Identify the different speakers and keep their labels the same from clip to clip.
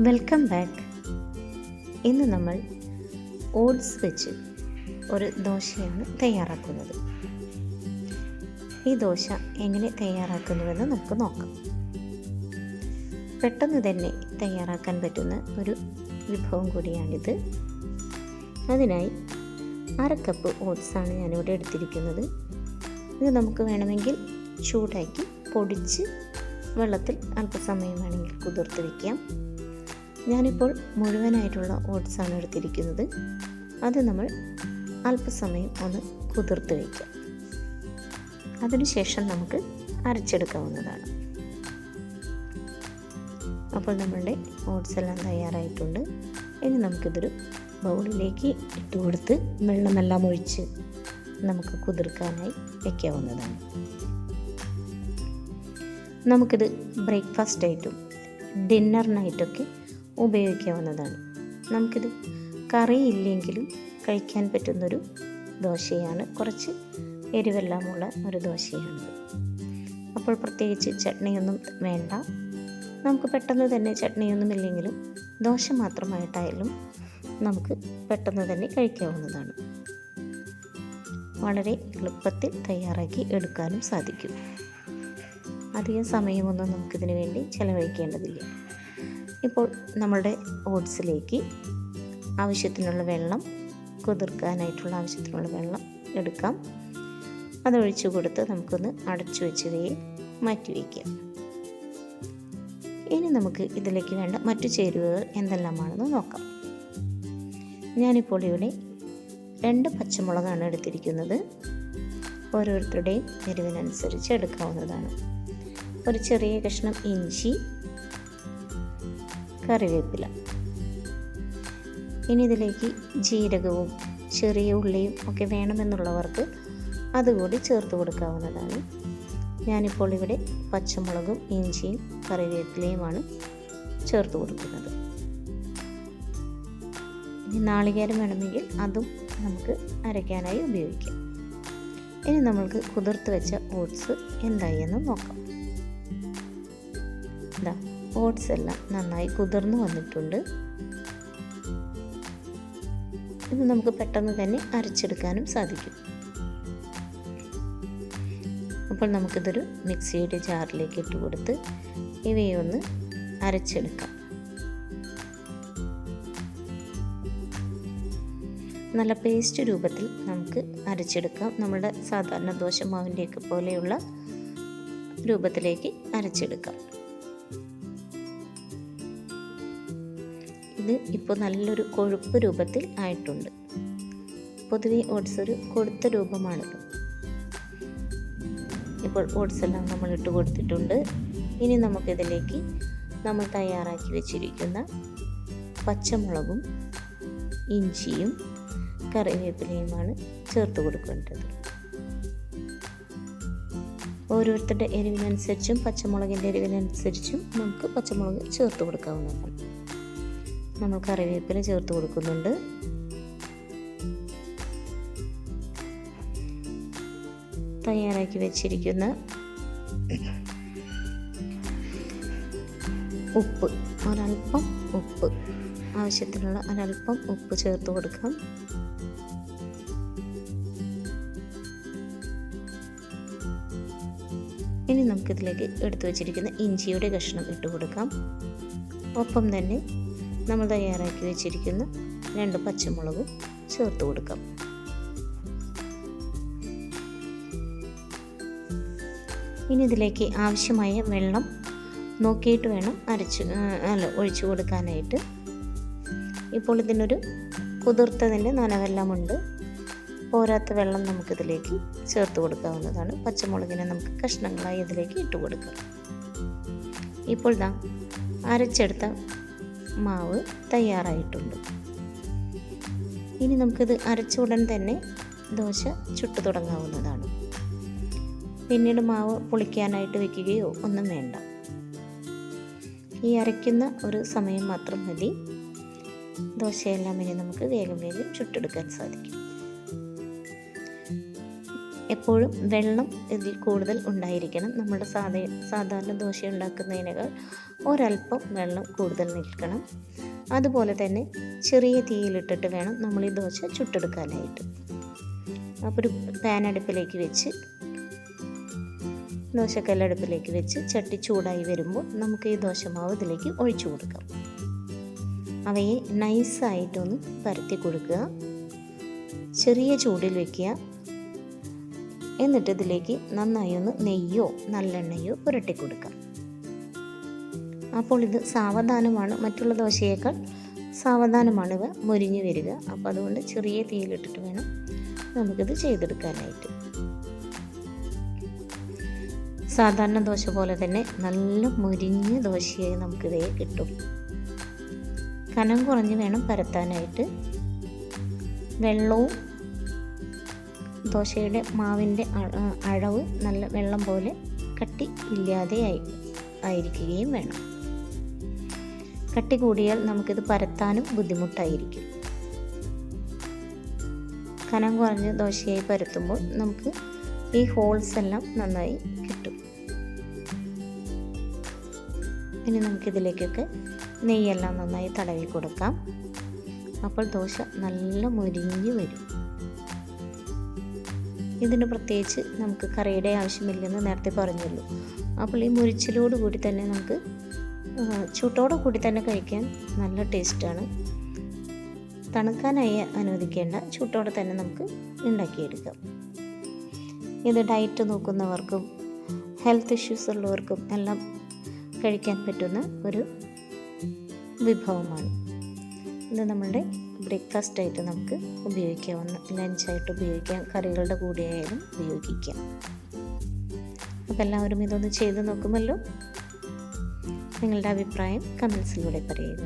Speaker 1: Welcome back ഇന്ന് നമ്മൾ oats വെച്ച് ഒരു ദോശയാണ് തയ്യാറാക്കുന്നത്. ഈ ദോശ എങ്ങനെ തയ്യാറാക്കുന്നുവെന്ന് നമുക്ക് നോക്കാം. പെട്ടെന്ന് തന്നെ തയ്യാറാക്കാൻ പറ്റുന്ന ഒരു വിഭവം കൂടിയാണിത്. അതിനായി അര കപ്പ് ഓട്സാണ് ഞാനിവിടെ എടുത്തിരിക്കുന്നത്. ഇത് നമുക്ക് വേണമെങ്കിൽ ചൂടാക്കി പൊടിച്ച് വെള്ളത്തിൽ അല്പസമയം വേണമെങ്കിൽ കുതിർത്ത് വയ്ക്കാം ഞാനിപ്പോൾ മുഴുവനായിട്ടുള്ള ഓട്സാണ് എടുത്തിരിക്കുന്നത്. അത് നമ്മൾ അല്പസമയം ഒന്ന് കുതിർത്ത് വയ്ക്കാം അതിനുശേഷം നമുക്ക് അരച്ചെടുക്കാവുന്നതാണ്. അപ്പോൾ നമ്മളുടെ ഓട്സ് എല്ലാം തയ്യാറായിട്ടുണ്ട്. ഇനി നമുക്കിതൊരു ബൗളിലേക്ക് ഇട്ട് കൊടുത്ത് വെള്ളമെല്ലാം ഒഴിച്ച് നമുക്ക് കുതിർക്കാനായി വയ്ക്കാവുന്നതാണ് നമുക്കിത് ബ്രേക്ക്ഫാസ്റ്റ് ആയിട്ടും ഡിന്നറിനായിട്ടൊക്കെ ഉപയോഗിക്കാവുന്നതാണ്. നമുക്കിത് കറി ഇല്ലെങ്കിലും കഴിക്കാൻ പറ്റുന്നൊരു ദോശയാണ്. കുറച്ച് എരിവെല്ലാമുള്ള ഒരു ദോശയാണ്. അപ്പോൾ പ്രത്യേകിച്ച് ചട്നിയൊന്നും വേണ്ട. നമുക്ക് പെട്ടെന്ന് തന്നെ ചട്നിയൊന്നും ഇല്ലെങ്കിലും ദോശ മാത്രമായിട്ടായാലും നമുക്ക് പെട്ടെന്ന് തന്നെ കഴിക്കാവുന്നതാണ്. വളരെ എളുപ്പത്തിൽ തയ്യാറാക്കി എടുക്കാനും സാധിക്കും. അധികം സമയമൊന്നും നമുക്കിതിനു വേണ്ടി ചിലവഴിക്കേണ്ടതില്ല. ഇപ്പോൾ നമ്മളുടെ ഓട്സിലേക്ക് ആവശ്യത്തിനുള്ള വെള്ളം കുതിർക്കാനായിട്ടുള്ള ആവശ്യത്തിനുള്ള വെള്ളം എടുക്കാം. അതൊഴിച്ചു കൊടുത്ത് നമുക്കൊന്ന് അടച്ചു വെച്ചവയെ മാറ്റി വയ്ക്കാം ഇനി നമുക്ക് ഇതിലേക്ക് വേണ്ട മറ്റു ചേരുവകൾ എന്തെല്ലാമാണെന്ന് നോക്കാം. ഞാനിപ്പോൾ ഇവിടെ രണ്ട് പച്ചമുളകാണ് എടുത്തിരിക്കുന്നത്. ഓരോരുത്തരുടെയും എരിവിനനുസരിച്ച് എടുക്കാവുന്നതാണ്. ഒരു ചെറിയ കഷ്ണം ഇഞ്ചി കറിവേപ്പില. ഇനി ഇതിലേക്ക് ജീരകവും ചെറിയ ഉള്ളിയും ഒക്കെ വേണമെന്നുള്ളവർക്ക് അതുകൂടി ചേർത്ത് കൊടുക്കാവുന്നതാണ്. ഞാനിപ്പോൾ ഇവിടെ പച്ചമുളകും ഇഞ്ചിയും കറിവേപ്പിലയുമാണ് ചേർത്ത് കൊടുക്കുന്നത്. ഇനി നാളികേരം വേണമെങ്കിൽ അതും നമുക്ക് അരയ്ക്കാനായി ഉപയോഗിക്കാം. ഇനി നമ്മൾക്ക് കുതിർത്ത് വെച്ച ഓട്സ് എന്തായി എന്ന് നോക്കാം. ഇതാ ഓട്സ് എല്ലാം നന്നായി കുതിർന്നു വന്നിട്ടുണ്ട്. ഇത് നമുക്ക് പെട്ടെന്ന് തന്നെ അരച്ചെടുക്കാനും സാധിക്കും. അപ്പോൾ നമുക്കിതൊരു മിക്സിയുടെ ജാറിലേക്ക് ഇട്ട് കൊടുത്ത് ഇവയെ ഒന്ന് അരച്ചെടുക്കാം. നല്ല പേസ്റ്റ് രൂപത്തിൽ നമുക്ക് അരച്ചെടുക്കാം. നമ്മുടെ സാധാരണ ദോശമാവിന്റെയൊക്കെ പോലെയുള്ള രൂപത്തിലേക്ക് അരച്ചെടുക്കാം. ഇത് ഇപ്പോൾ നല്ലൊരു കൊഴുപ്പ് രൂപത്തിൽ ആയിട്ടുണ്ട്. പൊതുവെ ഓട്സ് ഒരു കൊടുത്ത രൂപമാണ്. ഇപ്പോൾ ഓട്സ് എല്ലാം നമ്മൾ ഇട്ട് കൊടുത്തിട്ടുണ്ട്. ഇനി നമുക്കിതിലേക്ക് നമ്മൾ തയ്യാറാക്കി വെച്ചിരിക്കുന്ന പച്ചമുളകും ഇഞ്ചിയും കറിവേപ്പിലയുമാണ് ചേർത്ത് കൊടുക്കേണ്ടത്. ഓരോരുത്തരുടെ എരിവിനനുസരിച്ചും പച്ചമുളകിന്റെ എരിവിനനുസരിച്ചും നമുക്ക് പച്ചമുളക് ചേർത്ത് കൊടുക്കാവുന്നതാണ്. നമ്മൾ കറിവേപ്പില ചേർത്ത് കൊടുക്കുന്നുണ്ട്. തയ്യാറാക്കി വെച്ചിരിക്കുന്ന ഉപ്പ് ഒരൽപ്പം ഉപ്പ്. ആവശ്യത്തിനുള്ള ഒരൽപ്പം ഉപ്പ് ചേർത്ത് കൊടുക്കാം. ഇനി നമുക്കിതിലേക്ക് എടുത്തു വച്ചിരിക്കുന്ന ഇഞ്ചിയുടെ കഷ്ണം ഇട്ട് കൊടുക്കാം. ഒപ്പം തന്നെ നമ്മൾ തയ്യാറാക്കി വെച്ചിരിക്കുന്ന രണ്ട് പച്ചമുളകും ചേർത്ത് കൊടുക്കാം. ഇനി ഇതിലേക്ക് ആവശ്യമായ വെള്ളം നോക്കിയിട്ട് വേണം അരച്ച് അല്ല ഒഴിച്ചു കൊടുക്കാനായിട്ട്. ഇപ്പോൾ ഇതിനൊരു കുതിർത്തതിന്റെ നനവെല്ലാമുണ്ട്. പോരാത്ത വെള്ളം നമുക്കിതിലേക്ക് ചേർത്ത് കൊടുക്കാവുന്നതാണ്. പച്ചമുളകിനെ നമുക്ക് കഷ്ണങ്ങളായി ഇതിലേക്ക് ഇട്ട് കൊടുക്കാം. ഇപ്പോൾ ദാ അരച്ചെടുത്ത മാവ് തയ്യാറായിട്ടുണ്ട്. ഇനി നമുക്കിത് അരച്ച ഉടൻ തന്നെ ദോശ ചുട്ടു തുടങ്ങാവുന്നതാണ്. പിന്നീട് മാവ് പൊളിക്കാനായിട്ട് വെക്കുകയോ ഒന്നും വേണ്ട. ഈ അരയ്ക്കുന്ന ഒരു സമയം മാത്രം മതി. ദോശയെല്ലാം ഇനി നമുക്ക് വേഗം വേഗം ചുട്ടെടുക്കാൻ സാധിക്കും. എപ്പോഴും വെള്ളം ഇതിൽ കൂടുതൽ ഉണ്ടായിരിക്കണം. നമ്മുടെ സാധാ സാധാരണ ദോശ ഉണ്ടാക്കുന്നതിനേക്കാൾ ഒരല്പം വെള്ളം കൂടുതൽ നിൽക്കണം. അതുപോലെ തന്നെ ചെറിയ തീയിലിട്ടിട്ട് വേണം നമ്മൾ ഈ ദോശ ചുട്ടെടുക്കാനായിട്ട്. അപ്പോൾ ഒരു പാൻ അടുപ്പിലേക്ക് വെച്ച് ദോശക്കല്ലടുപ്പിലേക്ക് വെച്ച് ചട്ടി ചൂടായി വരുമ്പോൾ നമുക്ക് ഈ ദോശമാവ് ഇതിലേക്ക് ഒഴിച്ചു കൊടുക്കാം. അവയെ നൈസായിട്ടൊന്ന് പരത്തി കൊടുക്കുക. ചെറിയ ചൂടിൽ വെക്കുക. എന്നിട്ട് ഇതിലേക്ക് നന്നായി ഒന്ന് നെയ്യോ നല്ലെണ്ണയോ പുരട്ടി കൊടുക്കാം അപ്പോൾ ഇത് സാവധാനമാണ്. മറ്റുള്ള ദോശയേക്കാൾ സാവധാനമാണ് ഇവ മുരിഞ്ഞു വരിക. അപ്പോൾ അതുകൊണ്ട് ചെറിയ തീയിലിട്ടിട്ട് വേണം നമുക്കിത് ചെയ്തെടുക്കാനായിട്ട്. സാധാരണ ദോശ പോലെ തന്നെ നല്ല മുരിഞ്ഞ ദോശയായി നമുക്കിതേ കിട്ടും. കനം കുറഞ്ഞ് വേണം പരത്താനായിട്ട്. വെള്ളവും ദോശയുടെ മാവിന്റെ അഴവ് നല്ല വെള്ളം പോലെ കട്ടി ഇല്ലാതെ ആയി ആയിരിക്കുകയും വേണം. കട്ടി കൂടിയാൽ നമുക്കിത് പരത്താനും ബുദ്ധിമുട്ടായിരിക്കും. കനം കുറഞ്ഞ് ദോശയായി പരത്തുമ്പോൾ നമുക്ക് ഈ ഹോൾസ് എല്ലാം നന്നായി കിട്ടും. ഇനി നമുക്കിതിലേക്കൊക്കെ നെയ്യെല്ലാം നന്നായി തടവി കൊടുക്കാം. അപ്പോൾ ദോശ നല്ല മുരിഞ്ഞ് വരും. ഇതിന് പ്രത്യേകിച്ച് നമുക്ക് കറിയുടെ ആവശ്യമില്ലെന്ന് നേരത്തെ പറഞ്ഞല്ലോ അപ്പോൾ ഈ മുരിച്ചിലോട് കൂടി തന്നെ നമുക്ക് ചൂട്ടോടു കൂടി തന്നെ കഴിക്കാൻ നല്ല ടേസ്റ്റാണ്. തണുക്കാനായി അനുവദിക്കേണ്ട ചൂട്ടോടെ തന്നെ നമുക്ക് ഉണ്ടാക്കിയെടുക്കാം. ഇത് ഡയറ്റ് നോക്കുന്നവർക്കും ഹെൽത്ത് ഇഷ്യൂസ് ഉള്ളവർക്കും എല്ലാം കഴിക്കാൻ പറ്റുന്ന ഒരു വിഭവമാണ്. ഇത് നമ്മളുടെ ബ്രേക്ക്ഫാസ്റ്റ് ആയിട്ട് നമുക്ക് ഉപയോഗിക്കാവുന്ന ലഞ്ചായിട്ട് ഉപയോഗിക്കാം കറികളുടെ കൂടെ ആയാലും ഉപയോഗിക്കാം. അപ്പോൾ എല്ലാവരും ഇതൊന്ന് ചെയ്ത് നോക്കുമല്ലോ. നിങ്ങളുടെ അഭിപ്രായം കമൻസിലൂടെ പറയുക.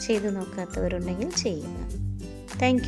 Speaker 1: ചെയ്തു നോക്കാത്തവരുണ്ടെങ്കിൽ ചെയ്യുക. താങ്ക്